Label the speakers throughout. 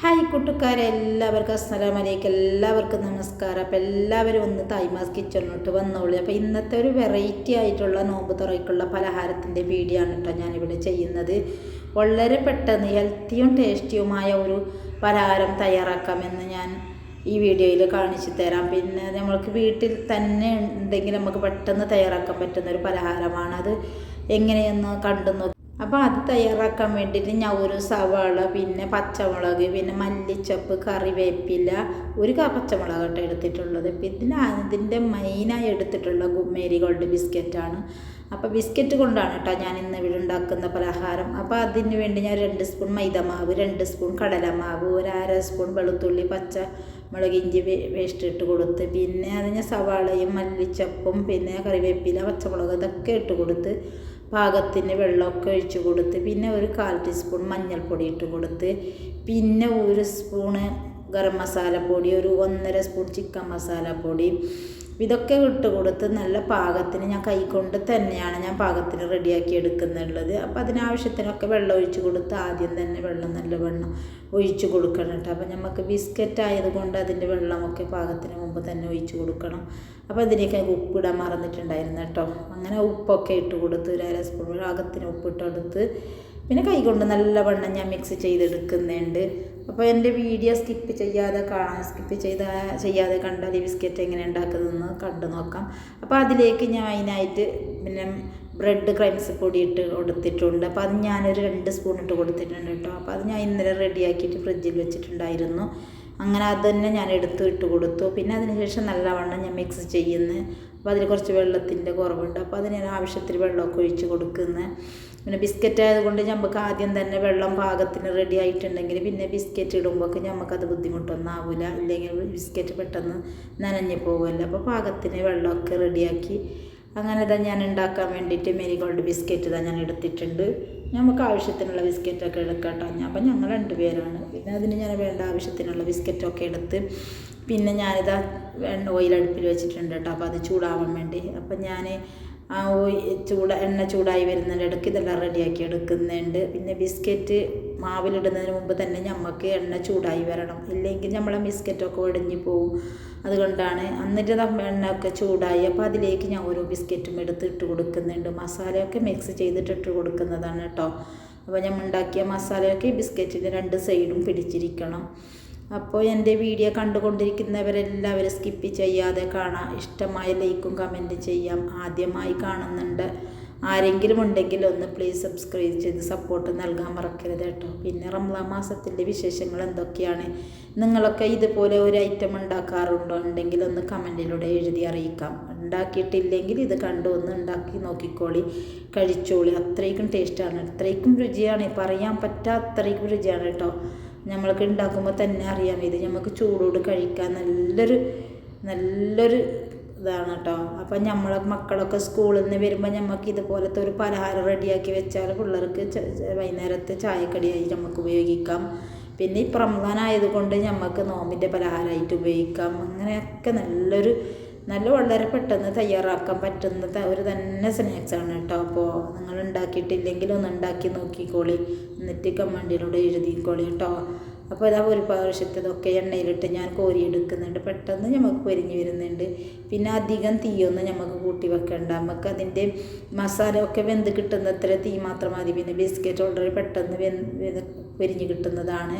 Speaker 1: Hi കൂട്ടുകാരെ എല്ലാവർക്കും അസ്സലാം വലൈക്കും എല്ലാവർക്കും നമസ്കാരം. അപ്പോൾ എല്ലാവരും ഒന്ന് തായ്മാസ് കിച്ചണിലോട്ട് വന്നോളൂ. അപ്പോൾ ഇന്നത്തെ ഒരു വെറൈറ്റി ആയിട്ടുള്ള നോമ്പ് തുറയ്ക്കുള്ള പലഹാരത്തിന്റെ വീഡിയോ ആണ് കേട്ടോ ഞാനിവിടെ ചെയ്യുന്നത്. വളരെ പെട്ടെന്ന് ഹെൽത്തിയും ടേസ്റ്റിയുമായ ഒരു പലഹാരം തയ്യാറാക്കാമെന്ന് ഞാൻ ഈ വീഡിയോയിൽ കാണിച്ചു തരാം. പിന്നെ നമ്മൾക്ക് വീട്ടിൽ തന്നെ ഉണ്ടെങ്കിൽ നമുക്ക് പെട്ടെന്ന് തയ്യാറാക്കാൻ പറ്റുന്ന ഒരു പലഹാരമാണ്. അത് എങ്ങനെയെന്ന് കണ്ടു അപ്പോൾ അത് തയ്യാറാക്കാൻ വേണ്ടിയിട്ട് ഞാൻ ഒരു സവാള പിന്നെ പച്ചമുളക് പിന്നെ മല്ലിച്ചപ്പ് കറിവേപ്പില ഒരു പച്ചമുളക് കേട്ടോ എടുത്തിട്ടുള്ളത്. പിന്നെ അതിന്റെ മെയിനായി എടുത്തിട്ടുള്ള മേരി ഗോൾഡ് ബിസ്ക്കറ്റാണ് അപ്പോൾ ബിസ്ക്കറ്റ് കൊണ്ടാണ് കേട്ടോ ഞാൻ ഇന്ന് ഇവിടെ ഉണ്ടാക്കുന്ന പലഹാരം. അപ്പോൾ അതിന് വേണ്ടി ഞാൻ രണ്ട് സ്പൂൺ മൈദമാവ് രണ്ട് സ്പൂൺ കടലമാവ് ഒരു അര സ്പൂൺ വെളുത്തുള്ളി പച്ച മുളക് ഇഞ്ചി വേസ്റ്റ് ഇട്ട് കൊടുത്ത് പിന്നെ അതിന് സവാളയും മല്ലിച്ചപ്പും പിന്നെ കറിവേപ്പില പച്ചമുളക് ഇതൊക്കെ ഇട്ട് കൊടുത്ത് പാകത്തിന് വെള്ളമൊക്കെ ഒഴിച്ച് കൊടുത്ത് പിന്നെ ഒരു കാൽ ടീസ്പൂൺ മഞ്ഞൾപ്പൊടി ഇട്ട് കൊടുത്ത് പിന്നെ ഒരു സ്പൂണ് ഗരം മസാലപ്പൊടി ഒരു ഒന്നര സ്പൂൺ ചിക്കൻ മസാലപ്പൊടി ഇതൊക്കെ ഇട്ട് കൊടുത്ത് നല്ല പാകത്തിന് ഞാൻ കൈകൊണ്ട് തന്നെയാണ് ഞാൻ പാകത്തിന് റെഡിയാക്കി എടുക്കുന്നുള്ളത്. അപ്പോൾ അതിനാവശ്യത്തിനൊക്കെ വെള്ളം ഒഴിച്ച് കൊടുത്ത് ആദ്യം തന്നെ വെള്ളം നല്ല വെള്ളം ഒഴിച്ച് കൊടുക്കണം കേട്ടോ. അപ്പോൾ നമുക്ക് ബിസ്ക്കറ്റ് ആയതുകൊണ്ട് അതിന്റെ വെള്ളമൊക്കെ പാകത്തിന് മുമ്പ് തന്നെ ഒഴിച്ച് കൊടുക്കണം. അപ്പോൾ അതിലേക്ക് ഉപ്പിടാൻ മറന്നിട്ടുണ്ടായിരുന്നു കേട്ടോ. അങ്ങനെ ഉപ്പൊക്കെ ഇട്ട് കൊടുത്ത് ഒരു അര സ്പൂൺ പാകത്തിന് ഉപ്പിട്ട് കൊടുത്ത് പിന്നെ കൈകൊണ്ട് നല്ലവണ്ണം ഞാൻ മിക്സ് ചെയ്തെടുക്കുന്നുണ്ട്. അപ്പോൾ എന്റെ വീഡിയോ സ്കിപ്പ് ചെയ്യാതെ കാണാൻ സ്കിപ്പ് ചെയ്ത ചെയ്യാതെ കണ്ടാൽ ഈ ബിസ്ക്കറ്റ് എങ്ങനെ ഉണ്ടാക്കുന്നതെന്ന് കണ്ടു നോക്കാം. അപ്പോൾ അതിലേക്ക് ഞാൻ അതിനായിട്ട് പിന്നെ ബ്രെഡ് ക്രൈംസ് പൊടി ഇട്ട് കൊടുത്തിട്ടുണ്ട്. അപ്പോൾ അത് ഞാനൊരു രണ്ട് സ്പൂൺ ഇട്ട് കൊടുത്തിട്ടുണ്ട് കേട്ടോ. അപ്പോൾ അത് ഞാൻ ഇന്നലെ റെഡിയാക്കിയിട്ട് ഫ്രിഡ്ജിൽ വെച്ചിട്ടുണ്ടായിരുന്നു. അങ്ങനെ അത് തന്നെ ഞാൻ എടുത്ത് ഇട്ട് കൊടുത്തു. പിന്നെ അതിന് ശേഷം നല്ലവണ്ണം ഞാൻ മിക്സ് ചെയ്യുന്നു. അപ്പോൾ അതിൽ കുറച്ച് വെള്ളത്തിന്റെ കുറവുണ്ട്. അപ്പോൾ അതിന് ഞാൻ ആവശ്യത്തിന് വെള്ളമൊക്കെ ഒഴിച്ച് കൊടുക്കുന്നത് പിന്നെ ബിസ്ക്കറ്റ് ആയതുകൊണ്ട് നമുക്ക് ആദ്യം തന്നെ വെള്ളം പാകത്തിന് റെഡി ആയിട്ടുണ്ടെങ്കിൽ പിന്നെ ബിസ്ക്കറ്റ് ഇടുമ്പോഴൊക്കെ നമുക്കത് ബുദ്ധിമുട്ടൊന്നും ആവില്ല ഇല്ലെങ്കിൽ ബിസ്ക്കറ്റ് പെട്ടെന്ന് നനഞ്ഞു പോകുമല്ലോ അപ്പോൾ പാകത്തിന് വെള്ളമൊക്കെ റെഡിയാക്കി അങ്ങനെ ഇതാ ഞാൻ ഉണ്ടാക്കാൻ വേണ്ടിയിട്ട് മെരിഗോൾഡ് ബിസ്ക്കറ്റ് ഇതാ ഞാൻ എടുത്തിട്ടുണ്ട്. നമുക്ക് ആവശ്യത്തിനുള്ള ബിസ്ക്കറ്റൊക്കെ എടുക്കട്ടോ. ഞാൻ അപ്പം ഞങ്ങൾ രണ്ട് പേരാണ് പിന്നെ അതിന് ഞാൻ വേണ്ട ആവശ്യത്തിനുള്ള ബിസ്ക്കറ്റൊക്കെ എടുത്ത് പിന്നെ ഞാനിതാ ഓയിൽ അടുപ്പിൽ വെച്ചിട്ടുണ്ട് കേട്ടോ. അപ്പോൾ അത് ചൂടാവാൻ വേണ്ടി. അപ്പം ഞാൻ ആ ഓയിൽ ചൂട എണ്ണ ചൂടായി വരുന്നതിന്റെ ഇടയ്ക്ക് ഇതെല്ലാം റെഡിയാക്കി എടുക്കുന്നുണ്ട്. പിന്നെ ബിസ്ക്കറ്റ് മാവിലിടുന്നതിന് മുമ്പ് തന്നെ നമുക്ക് എണ്ണ ചൂടായി വരണം. ഇല്ലെങ്കിൽ നമ്മളെ ബിസ്ക്കറ്റൊക്കെ ഒടിഞ്ഞു പോവും. അതുകൊണ്ടാണ് എന്നിട്ട് എണ്ണ ഒക്കെ ചൂടായി. അപ്പോൾ അതിലേക്ക് ഞാൻ ഓരോ ബിസ്ക്കറ്റും എടുത്ത് ഇട്ട് കൊടുക്കുന്നുണ്ട്. മസാലയൊക്കെ മിക്സ് ചെയ്തിട്ട് ഇട്ട് കൊടുക്കുന്നതാണ് കേട്ടോ അപ്പോൾ ഞാൻ ഉണ്ടാക്കിയ മസാലയൊക്കെ ഈ ബിസ്ക്കറ്റിന്റെ രണ്ട് സൈഡും പിടിച്ചിരിക്കണം. അപ്പോൾ എന്റെ വീഡിയോ കണ്ടുകൊണ്ടിരിക്കുന്നവരെല്ലാവരും സ്കിപ്പ് ചെയ്യാതെ കാണാം. ഇഷ്ടമായ ലൈക്കും കമന്റും ചെയ്യാം. ആദ്യമായി കാണുന്നുണ്ട്. ആരെങ്കിലും ഉണ്ടെങ്കിൽ ഒന്ന് പ്ലീസ് സബ്സ്ക്രൈബ് ചെയ്ത് സപ്പോർട്ട് നൽകാൻ മറക്കരുത് കേട്ടോ. പിന്നെ റംസാൻ മാസത്തിന്റെ വിശേഷങ്ങൾ എന്തൊക്കെയാണ്? നിങ്ങളൊക്കെ ഇതുപോലെ ഒരു ഐറ്റം ഉണ്ടാക്കാറുണ്ടോ? ഉണ്ടെങ്കിൽ ഒന്ന് കമന്റിലൂടെ എഴുതി അറിയിക്കാം. ഉണ്ടാക്കിയിട്ടില്ലെങ്കിൽ ഇത് കണ്ടു ഒന്ന് ഉണ്ടാക്കി നോക്കിക്കോളി. കഴിച്ചോളി. അത്രയ്ക്കും ടേസ്റ്റാണ് അത്രയ്ക്കും രുചിയാണ്. പറയാൻ പറ്റാത്രയ്ക്കും രുചിയാണ് കേട്ടോ. നമ്മൾക്ക് ഉണ്ടാക്കുമ്പോൾ തന്നെ അറിയാം. ഇത് നമുക്ക് ചൂടോട് കഴിക്കാൻ നല്ലൊരു നല്ലൊരു ഇതാണ് കേട്ടോ അപ്പം നമ്മളെ മക്കളൊക്കെ സ്കൂളിൽ നിന്ന് വരുമ്പോൾ നമുക്ക് ഇതുപോലത്തെ ഒരു പലഹാരം റെഡിയാക്കി വെച്ചാൽ പിള്ളേർക്ക് വൈകുന്നേരത്തെ ചായക്കടിയായി നമുക്ക് ഉപയോഗിക്കാം. പിന്നെ ഈ പ്രമുഖനായതുകൊണ്ട് നമുക്ക് നോമ്പിന്റെ പലഹാരമായിട്ട് ഉപയോഗിക്കാം. അങ്ങനെയൊക്കെ നല്ലൊരു നല്ല വളരെ പെട്ടെന്ന് തയ്യാറാക്കാൻ പറ്റുന്ന ഒരു തന്നെ സ്നാക്സാണ് കേട്ടോ അപ്പോൾ നിങ്ങൾ ഉണ്ടാക്കിയിട്ടില്ലെങ്കിൽ ഒന്ന് ഉണ്ടാക്കി നോക്കിക്കോളി. എന്നിട്ട് കമന്റിലൂടെ എഴുതിക്കോളി കേട്ടോ അപ്പോൾ ഇതാ ഒരു പ്രാവശ്യത്തതൊക്കെ എണ്ണയിലിട്ട് ഞാൻ കോരിയെടുക്കുന്നുണ്ട് പെട്ടെന്ന് നമുക്ക് പൊരിഞ്ഞ് വരുന്നുണ്ട്. പിന്നെ അധികം തീയൊന്നും നമുക്ക് കൂട്ടി വെക്കേണ്ട. നമുക്ക് അതിന്റെ മസാല ഒക്കെ വെന്ത് കിട്ടുന്ന അത്ര തീ മാത്രം മതി. പിന്നെ ബിസ്ക്കറ്റ് ഓൾറെഡി പെട്ടെന്ന് വെന്ത് പൊരിഞ്ഞ് കിട്ടുന്നതാണ്.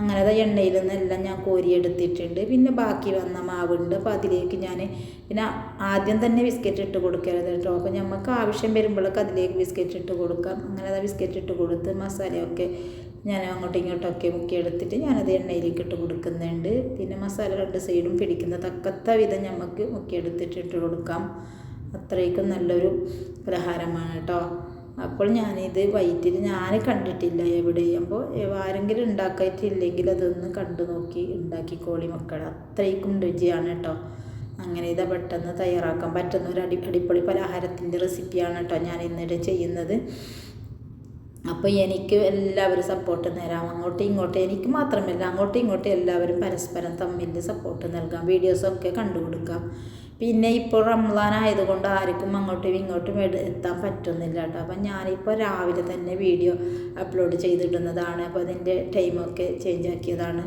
Speaker 1: അങ്ങനെ അത് എണ്ണയിൽ നിന്നെല്ലാം ഞാൻ കോരിയെടുത്തിട്ടുണ്ട് പിന്നെ ബാക്കി വന്ന മാവുണ്ട്. അപ്പോൾ അതിലേക്ക് ഞാൻ പിന്നെ ആദ്യം തന്നെ ബിസ്ക്കറ്റ് ഇട്ട് കൊടുക്കരുത് കേട്ടോ. അപ്പോൾ നമുക്ക് ആവശ്യം വരുമ്പോഴൊക്കെ അതിലേക്ക് ബിസ്ക്കറ്റ് ഇട്ട് കൊടുക്കാം. അങ്ങനെ അത് ബിസ്ക്കറ്റ് ഇട്ട് കൊടുത്ത് മസാലയൊക്കെ ഞാൻ അങ്ങോട്ടും ഇങ്ങോട്ടൊക്കെ മുക്കിയെടുത്തിട്ട് ഞാനത് എണ്ണയിലേക്ക് ഇട്ട് കൊടുക്കുന്നുണ്ട്. പിന്നെ മസാല രണ്ട് സൈഡും പിടിക്കുന്ന തക്കത്ത വിധം നമുക്ക് മുക്കിയെടുത്തിട്ട് ഇട്ട് കൊടുക്കാം. അത്രയ്ക്കും നല്ലൊരു പലഹാരമാണ് കേട്ടോ. അപ്പോൾ ഞാനിത് വൈറ്റിൽ ഞാൻ കണ്ടിട്ടില്ല എവിടെയും അപ്പോൾ ആരെങ്കിലും ഉണ്ടാക്കിയിട്ടില്ലെങ്കിൽ അതൊന്ന് കണ്ടു നോക്കി ഉണ്ടാക്കിക്കോളി മക്കൾ അത്രയ്ക്കും രുചിയാണ് കേട്ടോ. അങ്ങനെ ഇതാ പെട്ടെന്ന് തയ്യാറാക്കാൻ പറ്റുന്ന ഒരു അടി അടിപൊളി പലഹാരത്തിന്റെ റെസിപ്പിയാണ് കേട്ടോ ഞാൻ ഇന്നിട്ട് ചെയ്യുന്നത്. അപ്പോൾ എനിക്ക് എല്ലാവരും സപ്പോർട്ട് തരാം. അങ്ങോട്ടും ഇങ്ങോട്ടും എനിക്ക് മാത്രമല്ല അങ്ങോട്ടും ഇങ്ങോട്ടും എല്ലാവരും പരസ്പരം തമ്മിൽ സപ്പോർട്ട് നൽകാം. വീഡിയോസൊക്കെ കണ്ടു കൊടുക്കാം. പിന്നെ ഇപ്പോൾ റംസാൻ ആയതുകൊണ്ട് ആർക്കും അങ്ങോട്ടും ഇങ്ങോട്ടും എത്താൻ പറ്റുന്നില്ല കേട്ടോ. അപ്പം ഞാനിപ്പോൾ രാവിലെ തന്നെ വീഡിയോ അപ്ലോഡ് ചെയ്തിടുന്നതാണ്. അപ്പോൾ അതിന്റെ ടൈമൊക്കെ ചേഞ്ച് ആക്കിയതാണ്.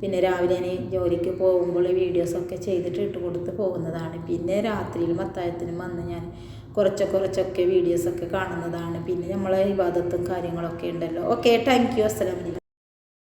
Speaker 1: പിന്നെ രാവിലെ ഞാൻ ജോലിക്ക് പോകുമ്പോൾ വീഡിയോസൊക്കെ ചെയ്തിട്ട് ഇട്ട് കൊടുത്ത് പോകുന്നതാണ്. പിന്നെ രാത്രിയിൽ മത്തായത്തിനും വന്ന് ഞാൻ കുറച്ച് കുറച്ചൊക്കെ വീഡിയോസൊക്കെ കാണുന്നതാണ്. പിന്നെ നമ്മളെ വിവാദത്തും കാര്യങ്ങളൊക്കെ ഉണ്ടല്ലോ. ഓക്കെ താങ്ക് യു അസ്സലാമലൈക്കും